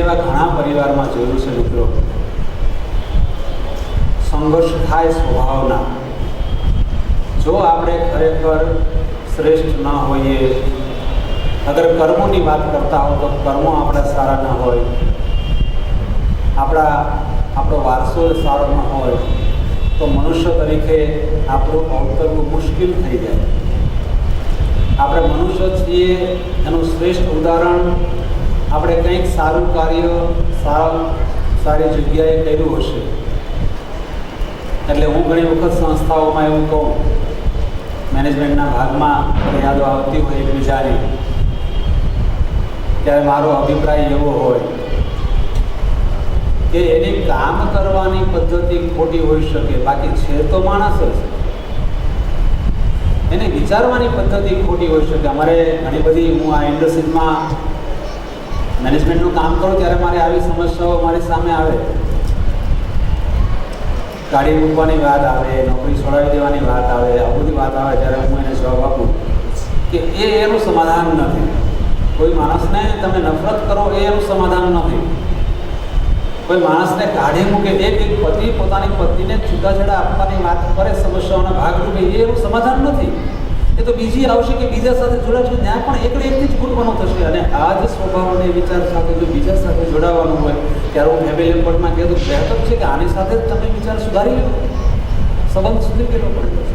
એવા ઘણા પરિવારમાં જોયું છે મિત્રો. સંઘર્ષ થાય સ્વભાવના. જો આપણે ખરેખર શ્રેષ્ઠ ન હોઈએ, અગર કર્મોની વાત કરતા હો તો કર્મો આપણા સારા ન હોય. આપણા, આપણો વારસો સારો ન હોય. તો મનુષ્ય તરીકે આપણું અવતરવું મુશ્કેલ થઈ જાય. આપણે મનુષ્ય છીએ એનું શ્રેષ્ઠ ઉદાહરણ આપણે કંઈક સારું કાર્ય સારા સારી જગ્યાએ કર્યું હશે. એટલે હું ઘણી વખત સંસ્થાઓમાં એવું કહું મેનેજમેન્ટના ભાગમાં યાદો આવતી હોય એકબીજાની ત્યારે મારો અભિપ્રાય એવો હોય કે એની કામ કરવાની પદ્ધતિ ખોટી હોઈ શકે, બાકી છે તો માણસ જ. એને વિચારવાની પદ્ધતિ ખોટી હોઈ શકે. અમારે ઘણી બધી, હું આ ઇન્ડસ્ટ્રીઝમાં મેનેજમેન્ટનું કામ કરું ત્યારે મારે આવી સમસ્યાઓ મારી સામે આવે. ગાડી મૂકવાની વાત આવે, નોકરી છોડાવી દેવાની વાત આવે, આવું બધી વાત આવે ત્યારે હું એને જવાબ આપું કે એ એનું સમાધાન નથી. કોઈ માણસને તમે નફરત કરો એ એનું સમાધાન નથી. કોઈ માણસને કાઢી મૂકે, એક એક પતિ પોતાની પત્નીને છૂટાછેડા આપવાની વાત કરે, સમસ્યાઓના ભાગરૂપે એ એનું સમાધાન નથી. એ તો બીજી આવશે કે બીજા સાથે જોડાશે ત્યાં પણ એકડે એકથી જ ગુણવાનું થશે. અને આ જ સ્વભાવ અને વિચાર સાથે જો બીજા સાથે જોડાવાનું હોય, ત્યારે હું ફેમિલી કોર્ટમાં કહેતો બહેતર છે કે આની સાથે જ તમે વિચાર સુધારી લો. સંબંધ સુધી કેટલો પડે છે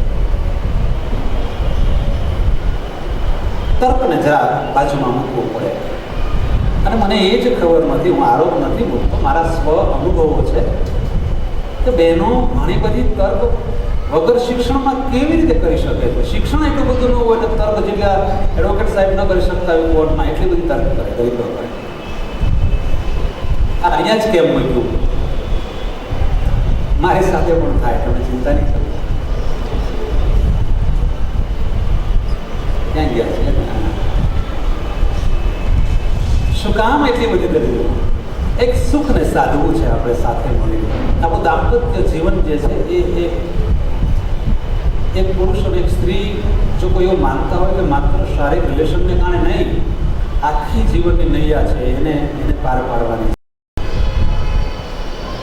તર્કને જરા બાજુમાં મૂકવું પડે. અને મને એ જ ખબર નથી હું આરોપ નથી મૂકતો. મારા સ્વ અનુભવો છે કે બહેનો ઘણી બધી તર્ક વગર શિક્ષણમાં કેવી રીતે કરી શકે છે? શિક્ષણ એટલું બધું ન હોય તર્ક જેટલા એડવોકેટ સાહેબ ન કરી શકતા હોય કોર્ટમાં એટલી બધી તર્ક કરે દરિદ્ર કરે અહીંયા જ કેમ મૂક્યું? મારી સાથે પણ થાય, તમે ચિંતા નહીં કરો. ક્યાં ગયા છે શું કામ એટલી બધી દરિદ્ર એક સુખ ને સાધવું છે, આપણે સાથે મળીને. આપણું દાંપત્ય જીવન જે છે, એ એક એક પુરુષ અને એક સ્ત્રી જો કોઈ એવું માનતા હોય કે માત્ર શારીરિક રિલેશનને કારણે નહીં, આખી જીવનની નૈયા છે, એને એને પાર પાડવાની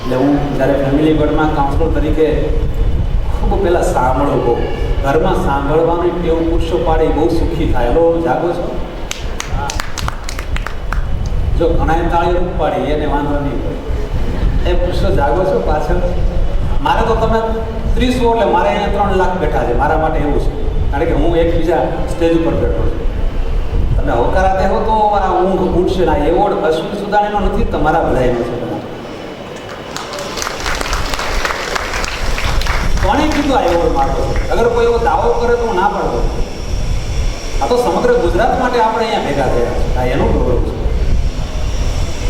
એટલે હું જ્યારે ફેમિલી ગઢમાં કાઉન્સલર તરીકે ખૂબ પહેલાં સાંભળો બહુ ઘરમાં સાંભળવાની ટેવ પુરુષો પાડે બહુ સુખી થાય. હલો, જાગો છો? જો ઘણા તાળીઓ પાડી એને વાંધો નહીં. એ પુરુષો જાગો છો પાછળ? મારે તો તમે ત્રીસો એટલે મારે અહીંયા ત્રણ લાખ બેઠા છે. મારા માટે એવું છે. કારણ કે હું એકબીજા સ્ટેજ ઉપર બેઠો છું. તમે હોકારા દેવો તો મારા ઊંઘ ઉઠશે ના. એવોર્ડ અશ્વિન સુદાણીનો નથી, તમારા બધાયનો છે. બધા કોણે કીધું આ એવોર્ડ મારો અગર કોઈ એવો દાવો કરે તો ના પાડતો. આ તો સમગ્ર ગુજરાત માટે આપણે અહીંયા ભેગા થયા છે. આ એનું ગૌરવ છે.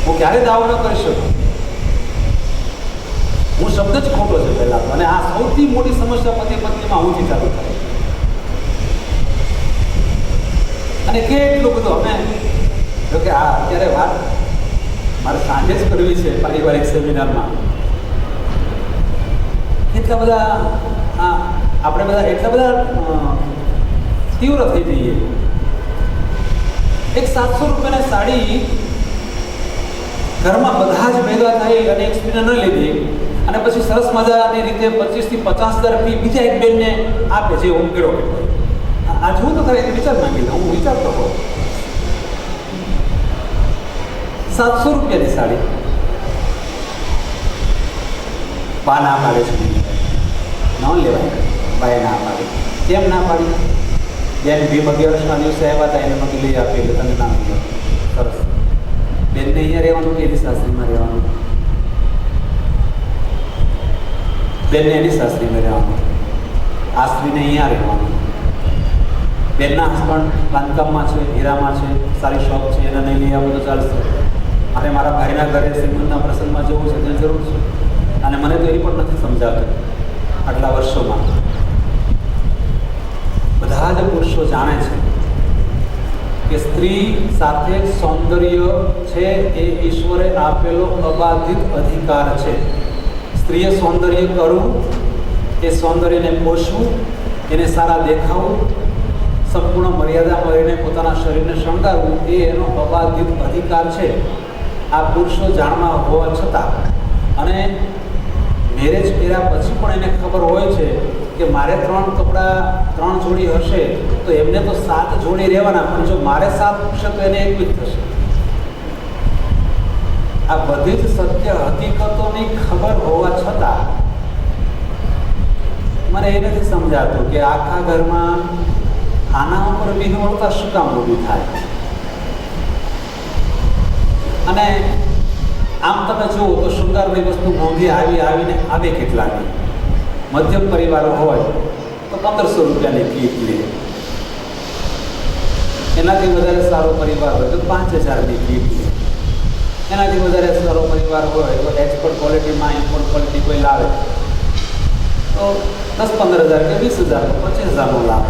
હું ક્યારેય દાવો ન કરી શકું. હું શબ્દ જ ખોટો છે પહેલાં. અને આ સૌથી મોટી સમસ્યા પતિ પત્નીમાં ઊંચી ચાલુ થાય. અને કેટલું બધું અમે, જો કે આ અત્યારે વાત મારે સાંજે જ કરવી છે પારિવારિક સેમિનારમાં. એટલા બધા આ આપણે બધા એટલા બધા તીવ્ર થઈ જઈએ. એક સાતસો રૂપિયાની સાડી ઘરમાં બધા જ ભેગા થઈ અને એક સ્ત્રીને ન લીધી. અને પછી સરસ મજાની રીતે પચીસથી પચાસ હજાર ફી બીજા એક બેનને આપે છે હું કેળો આ જુઓ તો ખરે વિચાર માંગી લો હું વિચારતો હોઉં. સાતસો રૂપિયાની સાડી. બા ના પાડે છે. ન લેવાય. બાએ ના પાડી. કેમ ના પાડી? બેન ભીમ અગિયારસના દિવસે આવ્યા હતા, એને નહોતી લઈ આપી એટલે તને ના મળ્યો. સરસ. બેનને અહીંયા રહેવાનું કે એની સાસરીમાં રહેવાનું? બેનને એની સાસરીમાં રહેવાનું આ સ્ત્રીને અહીંયા રહેવાનું. બેનના હસબન્ડ બાંધકામમાં છે, હીરામાં છે, સારી શોપ છે, એને નહીં લઈ આવો તો ચાલશે. અને મારા ભાઈના ઘરે શ્રીમંતના પ્રસંગમાં જવું છે, ત્યાં જરૂર છે. અને મને તો એ પણ નથી સમજાતું, આટલા વર્ષોમાં. બધા જ પુરુષો જાણે છે કે સ્ત્રી સાથે સૌંદર્ય છે એ ઈશ્વરે આપેલો અબાધિત અધિકાર છે. સ્ત્રીએ સૌંદર્ય કરવું એ સૌંદર્યને પોષવું, એને સારા દેખાવું, સંપૂર્ણ મર્યાદા મળીને પોતાના શરીરને શણગારવું, એ એનો અબાધિત અધિકાર છે. આ પુરુષો જાણવા હોવા છતાં અને મેરેજ કર્યા પછી પણ એને ખબર હોય છે કે મારે ત્રણ કપડાં, ત્રણ જોડી હશે, તો એમને તો સાત જોડી રહેવાના, પણ જો મારે સાત હશે તો એને એક જ થશે. આ બધી જ સત્ય હકીકતોની ખબર હોવા છતાં મને એ નથી સમજાતું કે આખા ઘરમાં આના ઉપર વિહવળતા શું કામ ઊભી થાય? અને આમ તમે જુઓ તો શૃંગારની વસ્તુ મોંઘી આવી આવીને આવે કેટલાની? મધ્યમ પરિવાર હોય તો પંદરસો રૂપિયાની કીટ લે. એનાથી વધારે સારો પરિવાર હોય તો પાંચ હજારની કીટ લે. એનાથી વધારે સારો પરિવાર હોય તો એક્સપોર્ટ ક્વોલિટીમાં ઇમ્પોર્ટ ક્વોલિટી કોઈ લાવે, તો દસ પંદર હજાર કે વીસ હજાર પચીસ હજારનો લાભ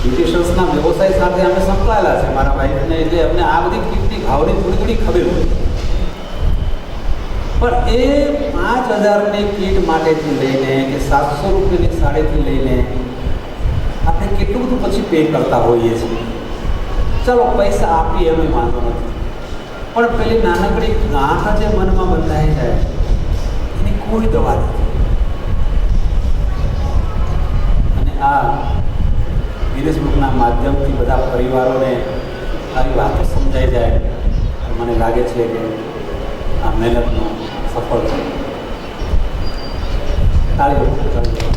બ્યુટિશિયન્સના વ્યવસાય સાથે અમે સંકળાયેલા છે. મારા વાઈફને એટલે અમને આ બધી કીટની ભાવની થોડી થોડી ખબર પણ એ પાંચ હજારની કીટ માટેથી લઈને કે સાતસો રૂપિયાની સાડીથી લઈને આપણે કેટલું બધું પછી પે કરતા હોઈએ છીએ. ચાલો પૈસા આપીએ એનો વાંધો નથી. પણ પેલી નાનકડી ગાંઠ જે મનમાં બંધાઈ જાય, એની કોઈ દવા નથી. અને આ ગિરીશ બુકના માધ્યમથી બધા પરિવારોને આવી વાતો સમજાઈ જાય મને લાગે છે કે આ મહેનતનું સફળ છે તાળીઓ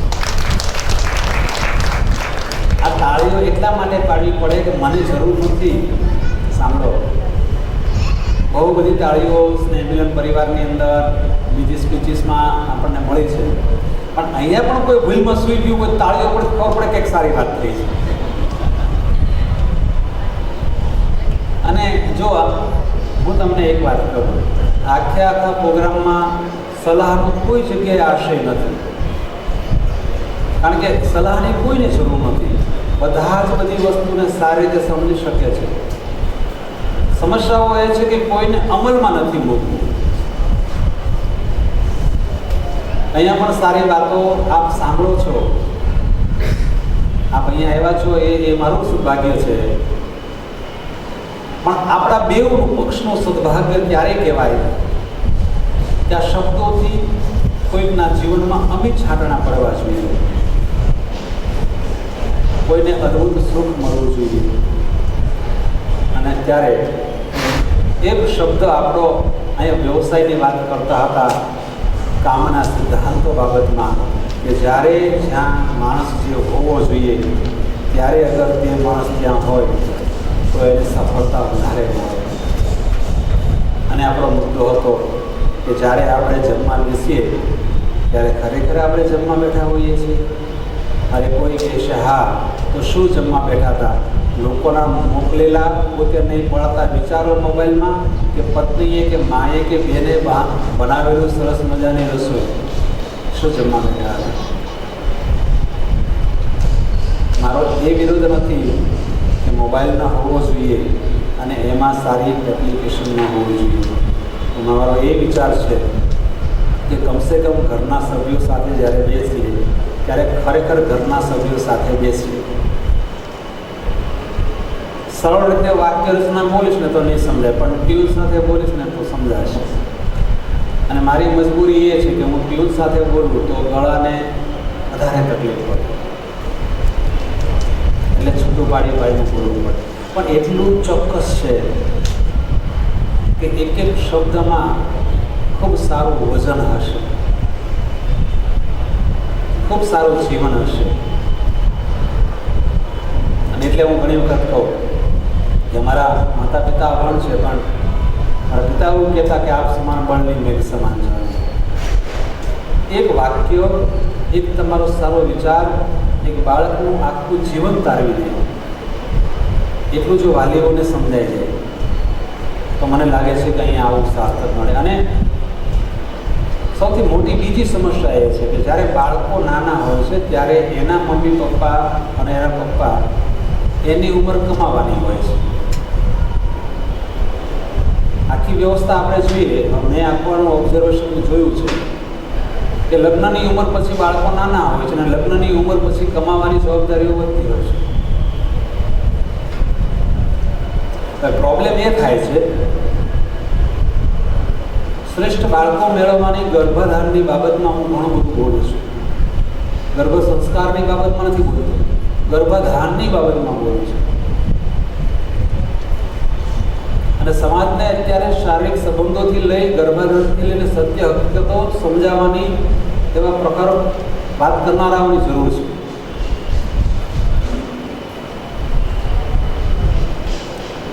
તાળીઓ. એટલા માટે પાડવી પડે કે મને જરૂર નથી. સાંભળો. બહુ બધી તાળીઓ સ્નેહમિલન પરિવારની અંદર, બીજી સ્પીચીસમાં આપણને મળે છે. પણ અહીંયા પણ કોઈ ભૂલમાં સૂઈ ગયું હોય તાળીઓ પણ ખબર પડે કંઈક સારી વાત થઈ છે. અને જો હું તમને એક વાત કહું. આખે આખા પ્રોગ્રામમાં સલાહનો કોઈ જગ્યાએ આશય નથી. કારણ કે સલાહની કોઈને જરૂર નથી. બધા જ બધી વસ્તુને સારી રીતે સમજી શકે છે. સમસ્યાઓ એ છે કે કોઈને અમલમાં નથી મૂકવું. અહીંયા પણ સારી વાતો આપ સાંભળો છો. આપ અહીંયા આવ્યા છો એ એ મારું સદભાગ્ય છે? પણ આપણા બે પક્ષનું સદભાગ્ય ક્યારે કહેવાય? કે શબ્દોથી કોઈકના જીવનમાં અમિત છાંટણા પડવા જોઈએ. કોઈને અદ્ભુત સુખ મળવું જોઈએ. અને ત્યારે એક શબ્દ આપણો અહીંયા વ્યવસાયની વાત કરતા હતા, કામના સિદ્ધાંતો બાબતમાં કે જ્યારે જ્યાં માણસ જે હોવો જોઈએ, ત્યારે અગર તે માણસ ત્યાં હોય, તો એને સફળતા વધારે મળે. અને આપણો મુદ્દો હતો કે જ્યારે આપણે જમવા બેસીએ, ત્યારે ખરેખર આપણે જમવા બેઠા હોઈએ છીએ? અરે કોઈ કહેશે હા તો શું જમવા બેઠા હતા? લોકોના મોકલેલા પોતે નહીં પડતા વિચારો મોબાઈલમાં કે પત્નીએ કે માએ કે બેને બનાવેલું સરસ મજાની રસોઈ. શું જમવા બેઠા હતા? મારો એ વિરોધ નથી કે મોબાઈલ ન હોવો જોઈએ અને એમાં સારી એપ્લિકેશન ન હોવી જોઈએ. મારો એ વિચાર છે કે કમસે કમ ઘરના સભ્યો સાથે જ્યારે બેસીએ ત્યારે ખરેખર ઘરના સભ્યો સાથે બેસીએ. સરળ રીતે વાક્ય રચના બોલીશ ને તો નહીં સમજાય, પણ ટ્યુન સાથે બોલીશ ને તો સમજાશે. અને મારી મજબૂરી એ છે કે હું ટ્યુન સાથે બોલું તો ગળાને વધારે તકલીફ પડે. એટલે છૂટું પાડી પાડીને બોલવું પડે. પણ એટલું ચોક્કસ છે કે એક એક શબ્દમાં ખૂબ સારું વજન હશે. ખૂબ સારું જીવન હશે. અને એટલે હું ઘણી વખત કહું કે મારા માતા પિતા અભણ છે, પણ મારા પિતા એવું કહેતા કે આપ સમાન બળની મેઘ સમાન એક વાક્ય, એક તમારો સારો વિચાર, એક બાળકનું આખું જીવન તારવી દે. એટલું જો વાલીઓને સમજાય જાય. તો મને લાગે છે કે અહીંયા આવું સાર્થક મળે. અને સૌથી મોટી બીજી સમસ્યા એ છે કે જ્યારે બાળકો નાના હોય છે, ત્યારે એના મમ્મી પપ્પા અને એના પપ્પા એની ઉંમર કમાવાની હોય છે. આખી વ્યવસ્થા આપણે જોઈએ. મેં આપવાનું ઓબ્ઝર્વેશન જોયું છે કે લગ્નની ઉંમર પછી બાળકો નાના હોય છે અને લગ્નની ઉંમર પછી કમાવાની જવાબદારીઓ વધતી હોય છે. પ્રોબ્લેમ એ થાય છે શ્રેષ્ઠ બાળકો મેળવવાની ગર્ભધારણની બાબતમાં હું ઘણું બધું બોલું છું. ગર્ભ સંસ્કારની બાબતમાં નથી બોલતો ગર્ભધારણની બાબતમાં બોલું છું. અને સમાજને અત્યારે શારીરિક સંબંધોથી લઈ ગર્ભાધારણથી લઈને સત્ય હકીકતો સમજાવવાની એવા પ્રકારો વાત કરનારાઓની જરૂર છે.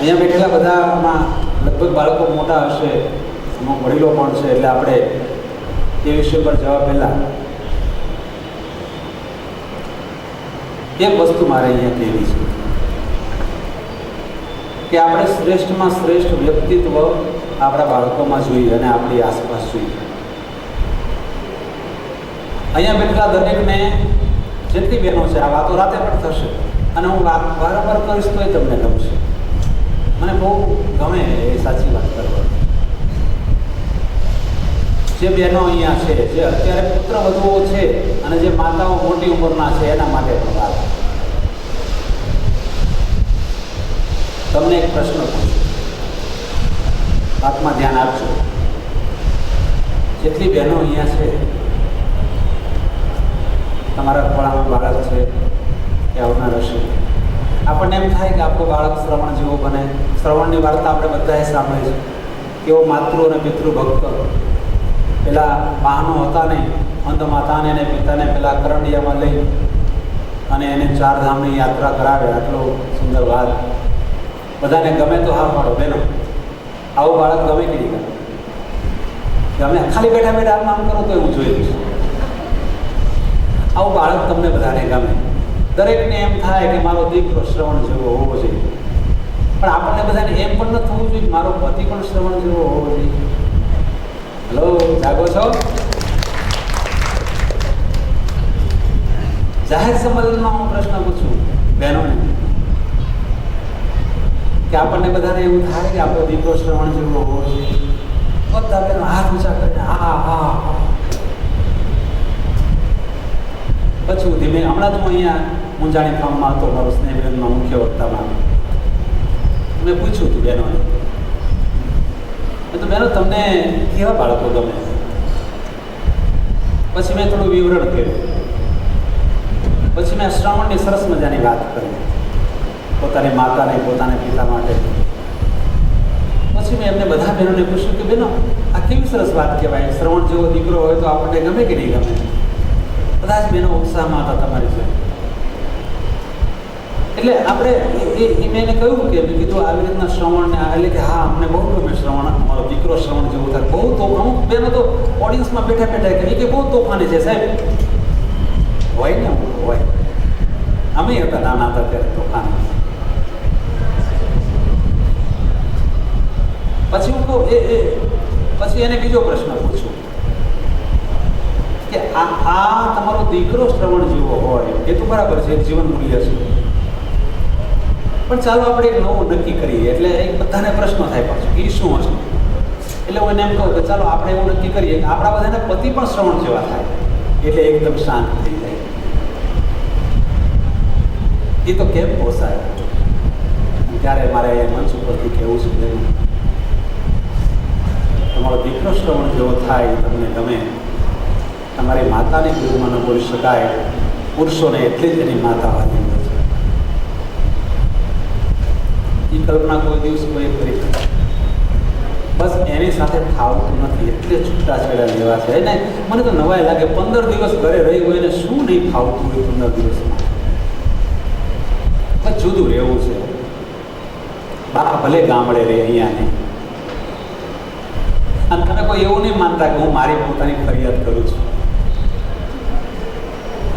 અહીંયા બેઠેલા બધામાં લગભગ બાળકો મોટા હશે. અમુક વડીલો પણ છે એટલે આપણે તે વિષય પર જવા પહેલાં એક વસ્તુ મારે અહીંયા કહેવી છે કે આપણે શ્રેષ્ઠમાં શ્રેષ્ઠ વ્યક્તિત્વ આપણા બાળકોમાં જોઈએ અને આપણી આસપાસ જોઈએ. અહીંયા બેઠેલા દરેકને જેટલી બહેનો છે, આ વાતો રાતે પણ થશે અને હું વાત વારંવાર કરીશ તોય તમને ગમશે. મને બહુ ગમે એ સાચી વાત કરવાની. જે બહેનો અહીંયા છે, જે અત્યારે પુત્ર વધુઓ છે અને જે માતાઓ મોટી ઉંમરના છે, એના માટે પણ વાત તમને એક પ્રશ્ન પૂછું. વાતમાં ધ્યાન આપજો. જેટલી બહેનો અહીંયા છે, તમારા ખોળામાં બાળક છે કે આવનાર હશે? આપણને એમ થાય કે આપણું બાળક શ્રવણ જેવો બને. શ્રવણની વાર્તા આપણે બધાએ સાંભળે છે. કેવો માતૃ અને પિતૃ ભક્ત. પેલા વાહનો હતા નહીં અંધ માતાને અને પિતાને પેલા કરંડિયામાં લઈ અને એને ચારધામની યાત્રા કરાવે, આટલો સુંદર વાત બધાને ગમે તો હા પાડો, બેનો. આવું બાળક ગમે કે નહીં ગમે? ખાલી બેઠા બેઠા આમ આમ કરો તો હું જોઈ છું આવું બાળક તમને બધાને ગમે. દરેકને એમ થાય કે મારો દીકરો શ્રવણ જેવો હોવો જોઈએ. પણ આપણને બધાને એમ પણ ન થવું જોઈએ મારો પતિ પણ શ્રવણ જેવો હોવો જોઈએ. હલો જાગો છો? જાહેર સંમેલનમાં હું પ્રશ્ન પૂછું, બહેનોને. કે આપણને બધાને એવું થાય કે આપણો દીકરો શ્રવણ જેવો હોવો જોઈએ બધા બહેનો હાથ ઊંચા કરીને, હા હા પછી હું ધીમે, હમણાં તો હું અહીંયા મુંજાણી ફાર્મમાં હતો, મારો સ્નેહબેનનો મુખ્ય વક્તામાં. મેં પૂછ્યું હતું બહેનોને તો બહેનો તમને કેવા બાળકો ગમે? પછી મેં થોડું વિવરણ કર્યું. પછી મેં શ્રાવણની સરસ મજાની વાત કરી. પોતાની માતાને, પોતાના પિતા માટે. પછી મેં એમને બધા બહેનોને પૂછ્યું કે બહેનો આ કેવી સરસ વાત કહેવાય? શ્રવણ જેવો દીકરો હોય તો આપણને ગમે કે નહીં ગમે? બધા જ બહેનો ઉત્સાહમાં હતા તમારી જોડે. એટલે આપણે એ- મેં એને કહ્યું કે કીધું આવી રીતના શ્રવણને આ- એટલે કે હા, અમને બહુ ગમે શ્રવણ અમારો દીકરો શ્રવણ જેવું થાય. બહુ તો અમુક બહેનો તો ઓડિયન્સમાં બેઠા બેઠા કે કે બહુ તોફાની છે સાહેબ. હોય ને હોય. અમે હતા નાના હતા ત્યારે તોફાન. પછી હું કહું, એ એ, પછી એને બીજો પ્રશ્ન પૂછું. કે આ આ તમારો દીકરો શ્રવણ જેવો હોય, એ તો બરાબર છે જીવન મૂલ્ય છે. પણ ચાલો આપણે એક નવું નક્કી કરીએ. એટલે એક બધાને પ્રશ્ન થાય પાછો એ શું હશે? એટલે હું એને એમ કહું કે ચાલો આપણે એવું નક્કી કરીએ કે આપણા બધાના પતિ પણ શ્રવણ જેવા થાય. એટલે એકદમ શાંત થઈ જાય. એ તો કેમ પોસાય? ત્યારે મારે એ મંચ ઉપરથી કહેવું છે બેન તમારો દીકરો શ્રવણ જેવો થાય, તમને ગમે. તમારી માતાની ગુરુમાં ન બોલી શકાય. પુરુષોને એટલી જ એની માતા વાલી હોય છે એ કલ્પના કોઈ દિવસ કોઈ કરી બસ એની સાથે ફાવતું નથી. એટલે છૂટાછેડા લેવા છે. ને મને તો નવાઈ લાગે, પંદર દિવસ ઘરે રહી હોય ને શું નહીં ફાવતું હોય પંદર દિવસમાં? બસ જુદું રહેવું છે. બાપા ભલે ગામડે રહે અહીંયા નહીં. અને તમે કોઈ એવું નહીં માનતા કે હું મારી પોતાની ફરિયાદ કરું છું.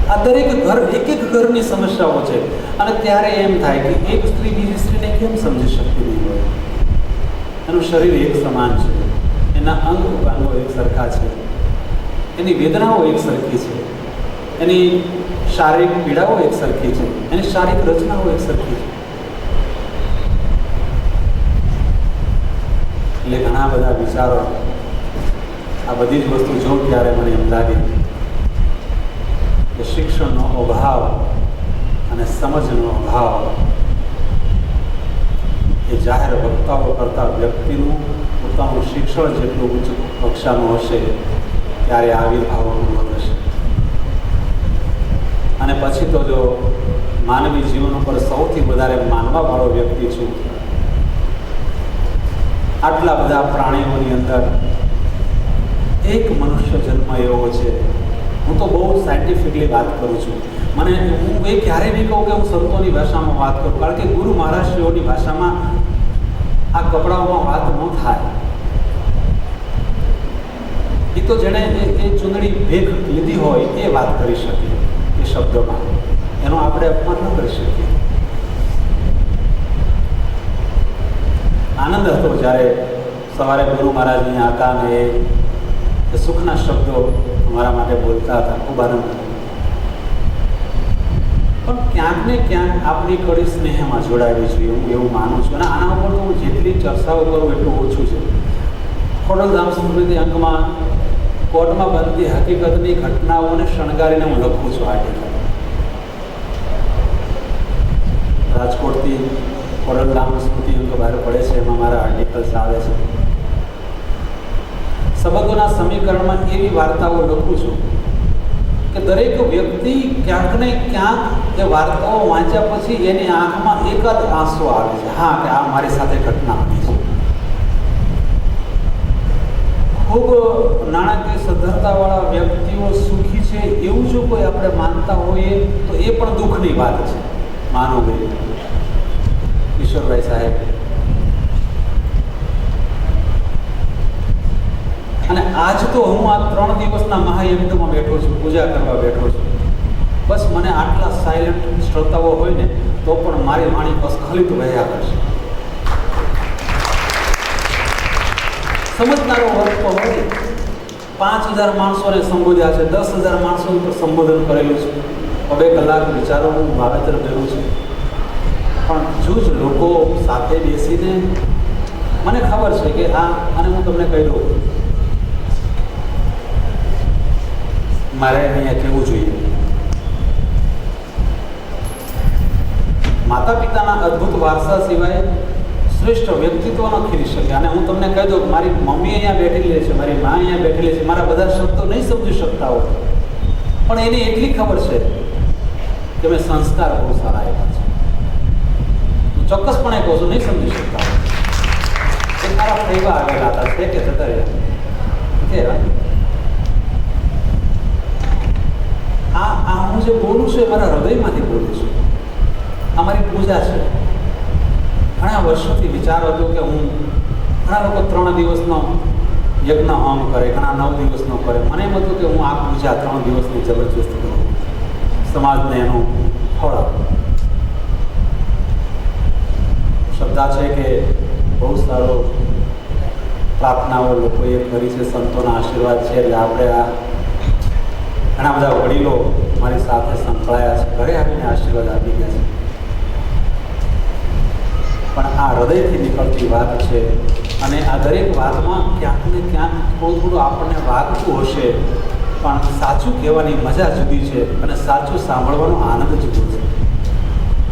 આ દરેક ઘર એક એક ઘરની સમસ્યાઓ છે. અને ત્યારે એમ થાય કે એક સ્ત્રી બીજી સ્ત્રીને કેમ સમજી શકતી નહીં હોય? એનું શરીર એક સમાન છે. એના અંગ ઉપાંગો એક સરખા છે. એની વેદનાઓ એક સરખી છે. એની શારીરિક પીડાઓ એક સરખી છે. એની શારીરિક રચનાઓ એક સરખી છે. એટલે ઘણા બધા વિચારો આ બધી જ વસ્તુ જો ત્યારે મને એમ લાગે કે શિક્ષણનો અભાવ અને સમજનો અભાવ એ જાહેર વક્તાઓ કરતા વ્યક્તિનું પોતાનું શિક્ષણ જેટલું ઉચ્ચ કક્ષાનું હશે, ત્યારે આવિર્ભાવ પૂર્વ થશે. અને પછી તો જો માનવી જીવન ઉપર સૌથી વધારે માનવાવાળો વ્યક્તિ છું, આટલા બધા પ્રાણીઓની અંદર એક મનુષ્ય જન્મ એવો છે હું તો બહુ સાયન્ટિફિકલી વાત કરું છું. મને હું એ ક્યારેય નહીં કહું કે હું સંતોની ભાષામાં વાત કરું, કારણ કે ગુરુ મહારાષ્ટ્રીઓની ભાષામાં આ કપડાઓમાં વાત ન થાય. એ તો જેણે એ ચૂંટણી ભેખ લીધી હોય એ વાત કરી શકીએ, એ શબ્દોમાં. એનો આપણે અપમાન ન કરી શકીએ. આનંદ હતો જ્યારે સવારે ગુરુ મહારાજ અહીંયા હતા ને સુખના શબ્દો અમારા માટે બોલતા હતા. ખૂબ આનંદ પણ ક્યાંક ને ક્યાંક આપણી કડી સ્નેહમાં જોડાવી જોઈએ. હું એવું માનું છું. અને આના ઉપર હું જેટલી ચર્ચાઓ કરું એટલું ઓછું છે. ખોડલધામ સ્મૃતિ અંકમાં કોર્ટમાં બનતી હકીકતની ઘટનાઓને શણગારીને હું લખું છું આર્ટિકલ રાજકોટથી ખોડલધામ સ્મૃતિ અંક બહાર પડે છે. એમાં મારા આર્ટિકલ્સ આવે છે. સંબંધોના સમીકરણમાં એવી વાર્તાઓ લખું છું કે દરેક વ્યક્તિ ક્યાંક ને ક્યાંક એ વાર્તાઓ વાંચ્યા પછી એની આંખમાં એક જ આંસુ આવે છે. હા, કે આ મારી સાથે ઘટના બની છે ખૂબ નાણાકીય સદ્ધરતાવાળા વ્યક્તિઓ સુખી છે એવું જો કોઈ આપણે માનતા હોઈએ, તો એ પણ દુઃખની વાત છે. માનો ભાઈ કિશોરભાઈ સાહેબ અને આજ તો હું આ ત્રણ દિવસના મહાયજ્ઞમાં બેઠો છું, પૂજા કરવા બેઠો છું. બસ મને આટલા સાયલન્ટ શ્રોતાઓ હોય ને, તો પણ મારી વાણી અસ્ખલિત રહ્યા કરશે. સમજનારો વર્ગ તો હોય પાંચ હજાર માણસોને સંબોધ્યા છે, દસ હજાર માણસો ઉપર સંબોધન કરેલું છે. બે કલાક વિચારો, હું વાવેતર કર્યું છે. પણ જૂજ લોકો સાથે બેસીને, મને ખબર છે કે આ, અને હું તમને કહી દઉં મારે અહીંયા કહેવું જોઈએ? માતા પિતાના અદ્ભુત વારસા સિવાય શ્રેષ્ઠ વ્યક્તિત્વ ન ખીરી શકે. અને હું તમને કહી દઉં મારી મમ્મી અહીંયા બેઠેલી છે, મારી મા અહીંયા બેઠેલી છે. મારા બધા શબ્દો નહીં સમજી શકતા હોય. પણ એને એટલી ખબર છે કે મેં સંસ્કાર બહુ સારા આવ્યા છે. હું ચોક્કસપણે કહું છું, નહીં સમજી શકતા. હોય એ મારા ફેવા આવેલા હતા, છે કે જતા રહ્યા કે આ આ હું જે બોલું છું એ મારા હૃદયમાંથી બોલું છું. આ મારી પૂજા છે. ઘણા વર્ષોથી વિચાર હતો કે હું ઘણા લોકો ત્રણ દિવસનો યજ્ઞ હોમ કરે, ઘણા નવ દિવસનો કરે. મને એમ હતું કે હું આ પૂજા ત્રણ દિવસની જબરજસ્ત કરું. સમાજને એનું ફળ આપું. શ્રદ્ધા છે કે બહુ સારો પ્રાર્થનાઓ લોકોએ કરી છે, સંતોના આશીર્વાદ છે. એટલે આપણે આ ઘણા બધા વડીલો મારી સાથે સંકળાયા છે, ઘરે આવીને આશીર્વાદ આપી ગયા છે. પણ આ હૃદયથી નીકળતી વાત છે અને આ દરેક વાતમાં ક્યાંક ને ક્યાંક થોડું થોડું આપણને વાગતું હશે, પણ સાચું કહેવાની મજા જુદી છે અને સાચું સાંભળવાનો આનંદ જુદો છે.